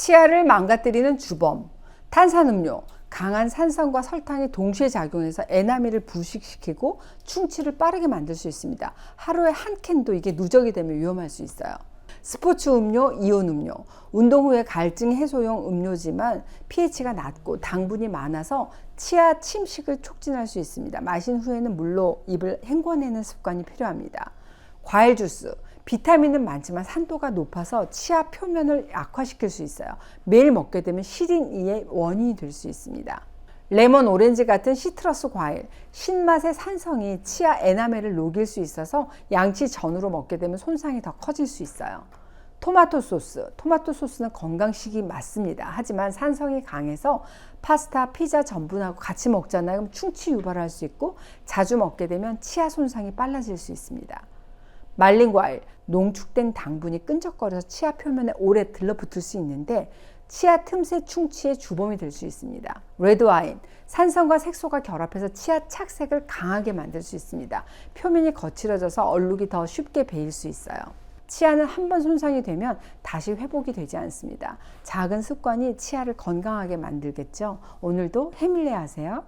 치아를 망가뜨리는 주범, 탄산음료, 강한 산성과 설탕이 동시에 작용해서 에나멜을 부식시키고 충치를 빠르게 만들 수 있습니다. 하루에 한 캔도 이게 누적이 되면 위험할 수 있어요. 스포츠 음료, 이온 음료, 운동 후에 갈증 해소용 음료지만 pH가 낮고 당분이 많아서 치아 침식을 촉진할 수 있습니다. 마신 후에는 물로 입을 헹궈내는 습관이 필요합니다. 과일 주스, 비타민은 많지만 산도가 높아서 치아 표면을 약화시킬 수 있어요. 매일 먹게 되면 시린이의 원인이 될 수 있습니다. 레몬, 오렌지 같은 시트러스 과일, 신맛의 산성이 치아 에나멜을 녹일 수 있어서 양치 전후로 먹게 되면 손상이 더 커질 수 있어요. 토마토 소스, 토마토 소스는 건강식이 맞습니다. 하지만 산성이 강해서 파스타, 피자, 전분하고 같이 먹잖아요. 그럼 충치 유발할 수 있고 자주 먹게 되면 치아 손상이 빨라질 수 있습니다. 말린 과일, 농축된 당분이 끈적거려서 치아 표면에 오래 들러붙을 수 있는데 치아 틈새 충치의 주범이 될 수 있습니다. 레드 와인, 산성과 색소가 결합해서 치아 착색을 강하게 만들 수 있습니다. 표면이 거칠어져서 얼룩이 더 쉽게 베일 수 있어요. 치아는 한 번 손상이 되면 다시 회복이 되지 않습니다. 작은 습관이 치아를 건강하게 만들겠죠. 오늘도 해밀레 하세요.